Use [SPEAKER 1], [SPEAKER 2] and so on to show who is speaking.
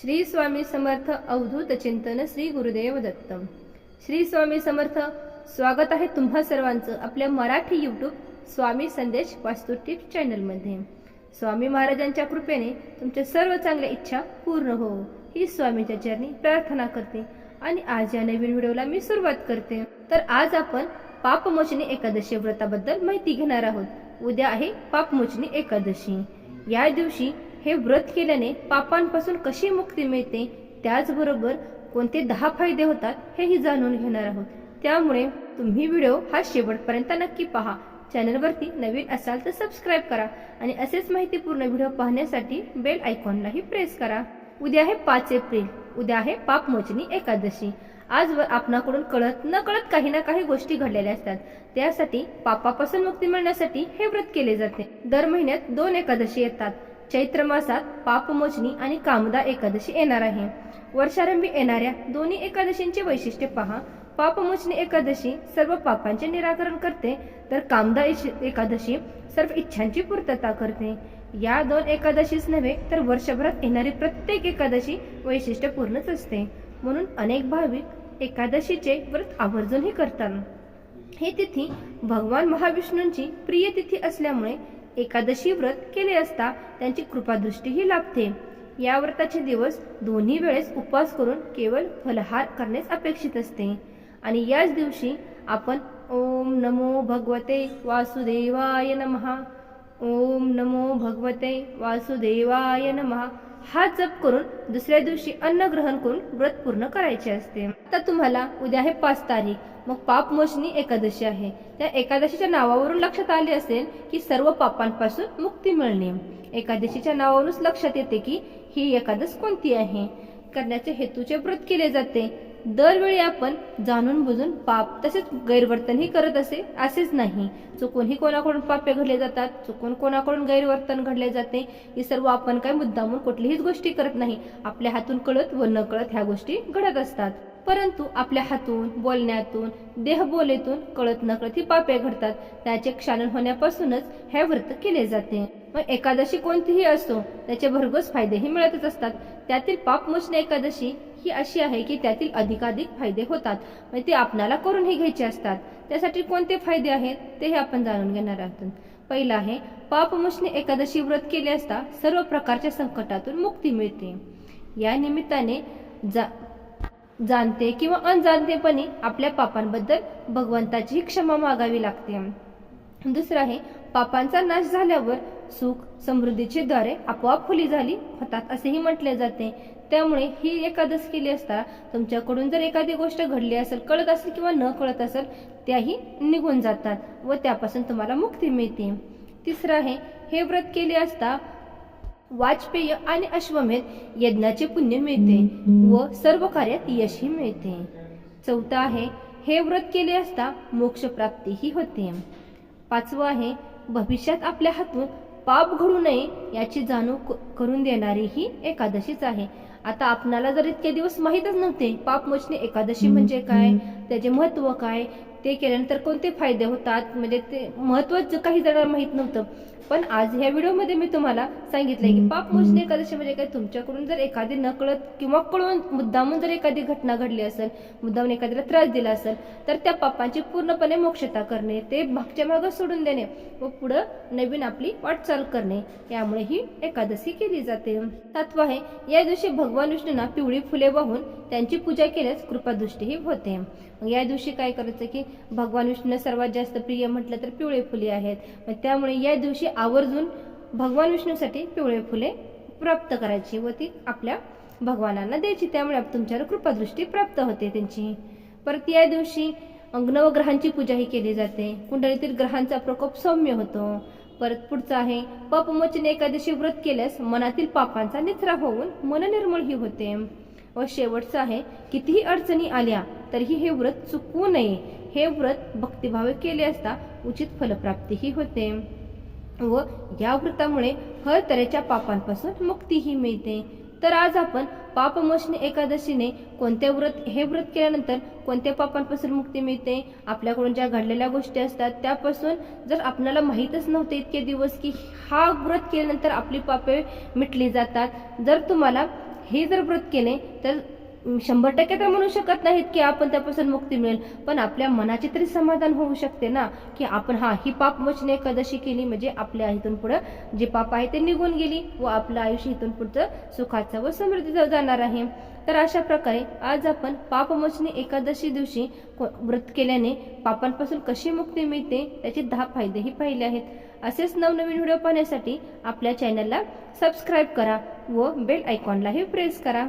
[SPEAKER 1] श्री स्वामी समर्थ अवधूत चिंतन श्री गुरुदेव दत्त श्री स्वामी समर्थ स्वागत आहे तुम्हा सर्वांचं आपल्या मराठी यूट्यूब स्वामी संदेश वास्तू टिप्स चॅनलमध्ये. स्वामी महाराजांच्या कृपेने तुमच्या सर्व चांगल्या इच्छा पूर्ण हो. ही स्वामीच्या चरणी प्रार्थना करते आणि आज या नवीन व्हिडिओला मी सुरुवात करते. तर आज आपण पापमोचनी एकादशी व्रताबद्दल माहिती घेणार आहोत. उद्या आहे पापमोचनी एकादशी. या दिवशी हे व्रत केल्याने पापांपासून कशी मुक्ती मिळते त्याचबरोबर कोणते दहा फायदे होतात हेही जाणून घेणार आहोत. त्यामुळे तुम्ही व्हिडिओ हा शेवटपर्यंत नक्की पहा. चॅनलवरती नवीन असाल तर सबस्क्राईब करा आणि असेच माहितीपूर्ण व्हिडिओ पाहण्यासाठी बेल आयकॉनलाही प्रेस करा. उद्या आहे पाच एप्रिल उद्या आहे पापमोचनी एकादशी. आजवर आपणाकडून कळत न कळत काही ना काही गोष्टी घडलेल्या असतात. त्यासाठी पापापासून मुक्ती मिळण्यासाठी हे व्रत केले जाते. दर महिन्यात दोन एकादशी येतात. चैत्र मासात पापमोचनी आणि कामदा एकादशी येणार आहे. वर्षारंभी येणाऱ्या दोन्ही एकादशींचे वैशिष्ट्य पहा. पापमोचनी एकादशी सर्व पापांचे निराकरण करते तर कामदा एकादशी सर्व इच्छांची पूर्तता करते. या दोन एकादशीच नव्हे तर वर्षभरात येणारी प्रत्येक एकादशी वैशिष्ट्यपूर्णच असते. म्हणून अनेक भाविक एकादशीचे व्रत आवर्जूनही करतात. ही तिथी भगवान महाविष्णूंची प्रिय तिथी असल्यामुळे एकादशी व्रत केले असता त्यांची कृपादृष्टीही लाभते. या व्रताचे दिवस दोन्ही वेळेस उपवास करून केवळ फलहार करण्यास अपेक्षित असते. आणि याच दिवशी आपण ओम नमो भगवते वासुदेवाय नमः. ओम नमो भगवते वासुदेवाय नमः. हा जप करून दुसऱ्या दिवशी अन्न ग्रहण करून व्रत पूर्ण करायचे असते. आता तुम्हाला उद्या आहे पाच तारीख. मग पापमोचनी एकादशी आहे. त्या एकादशीच्या नावावरून लक्षात आले असेल की सर्व पापांपासून मुक्ती मिळणे. एकादशीच्या नावावरूनच लक्षात येते की ही एकादश कोणती आहे? करण्याचे हेतूचे व्रत केले जाते. दरवेळी आपण जाणून बुजून पाप तसेच गैरवर्तनही करत असे असेच नाही. चुकूनही कोणाकडून पापे घडले जातात? चुकून कोणाकडून गैरवर्तन घडले जाते? ही सर्व आपण काय मुद्दामून कुठलीहीच गोष्टी करत नाही. आपल्या हातून कळत व न कळत ह्या गोष्टी घडत असतात. परंतु आपल्या हातून बोलण्यातून देहबोलेतून कळत नकळत ही पापे घडतात. त्याचे क्षालन होण्यापासूनच हे व्रत केले जाते. मग एकादशी कोणतीही असो त्याचे भरघोस फायदेही मिळतच असतात. त्यातील पाप पापमोचनी एकादशी ही अशी आहे की त्यातील अधिकाधिक फायदे होतात. म्हणजे ते आपणाला करूनही घ्यायचे असतात. त्यासाठी कोणते फायदे आहेत ते हे आपण जाणून घेणार आहोत. पहिला आहे पापमुष्णी एकादशी व्रत केले असता सर्व प्रकारच्या संकटातून मुक्ती मिळते. या निमित्ताने जा जाणते किंवा अनजाणतेपणे आपल्या पापांबद्दल भगवंताची क्षमा मागावी लागते. दुसरं आहे पापांचा नाश झाल्यावर सुख समृद्धीचे द्वारे आपोआप खुली झाली होतात असेही म्हटले जाते. त्यामुळे ही एकादश केली असता तुमच्याकडून जर एखादी गोष्ट घडली असेल कळत असेल किंवा न कळत असेल त्याही निघून जातात व त्यापासून तुम्हाला मुक्ती मिळते. तिसरं आहे हे व्रत केले असता वाजपेय आणि अश्वमेध यज्ञाचे पुण्य मिळते व सर्व कार्यात यशही मिळते. चौथं आहे हे व्रत केले असता मोक्षप्राप्तीही होते. पाचवं आहे भविष्यात आपल्या हातून पाप घडू नये याची जाणीव क- करून देणारी ही एकादशीच आहे. आता आपणाला जर इतके दिवस माहीतच नव्हते पापमोचनी एकादशी म्हणजे काय? त्याचे महत्त्व काय? ते केल्यानंतर कोणते फायदे होतात? म्हणजे ते महत्त्वाचं काही जणांना माहीत नव्हतं. पण आज ह्या व्हिडिओमध्ये मी तुम्हाला सांगितलंय की पाप मोजणे एकादशी म्हणजे काय? तुमच्याकडून जर एखादी नकळत किंवा कळून मुद्दामून जर एखादी घटना घडली असेल मुद्दामून एखाद्याला त्रास दिला असेल तर त्या पापांची पूर्णपणे मोक्षता करणे ते मागच्या मागं सोडून देणे व पुढं नवीन आपली वाटचाल करणे. यामुळे ही एकादशी केली जाते. तत्व आहे या दिवशी भगवान विष्णूंना पिवळी फुले वाहून त्यांची पूजा केल्यास कृपादृष्टीही होते. मग या दिवशी काय करायचं की भगवान विष्णूंना सर्वात जास्त प्रिय म्हटलं तर पिवळे फुले आहेत. मग त्यामुळे या दिवशी आवर्जून भगवान विष्णूसाठी पिवळे फुले प्राप्त करायची व ती आपल्या भगवानांना द्यायची. त्यामुळे तुमच्यावर कृपादृष्टी प्राप्त होते त्यांची. परत या दिवशी नवग्रहांची पूजाही केली जाते. कुंडलीतील ग्रहांचा प्रकोप सौम्य होतो. परत पुढचं आहे पापमोचन एकादशी व्रत केल्यास मनातील पापांचा निचरा होऊन मन निर्मळही होते. व शेवटचं आहे कितीही अडचणी आल्या तरीही हे व्रत चुकवू नये. हे व्रत भक्तिभावे केले असता उचित फलप्राप्तीही होते व या व्रतामुळे हर तऱ्हेच्या पापांपासून मुक्तीही मिळते. तर आज आपण पापमोचनी एकादशीने कोणत्या व्रत हे व्रत केल्यानंतर कोणत्या पापांपासून मुक्ती मिळते? आपल्याकडून ज्या घडलेल्या गोष्टी असतात त्यापासून जर आपल्याला माहीतच नव्हते इतके दिवस की हा व्रत केल्यानंतर आपली पापे मिटली जातात. जर तुम्हाला हे जर व्रत केले तर शंभर टक्के तर म्हणू शकत नाहीत की आपण त्यापासून मुक्ती मिळेल. पण आपल्या मनाचे तरी समाधान होऊ शकते ना की आपण हा ही पापमोचनी एकादशी केली म्हणजे आपल्या इथून पुढं जे पाप आहे ते निघून गेली व आपलं आयुष्य इथून पुढचं सुखाचं व समृद्धीचं जाणार आहे. तर अशा प्रकारे आज आपण पापमोचनी एकादशी दिवशी को- व्रत केल्याने पापांपासून कशी मुक्ती मिळते त्याचे दहा फायदेही पाहिले आहेत. असेच नवनवीन व्हिडिओ पाहण्यासाठी आपल्या चॅनलला सबस्क्राईब करा व बेल आयकॉनलाही प्रेस करा.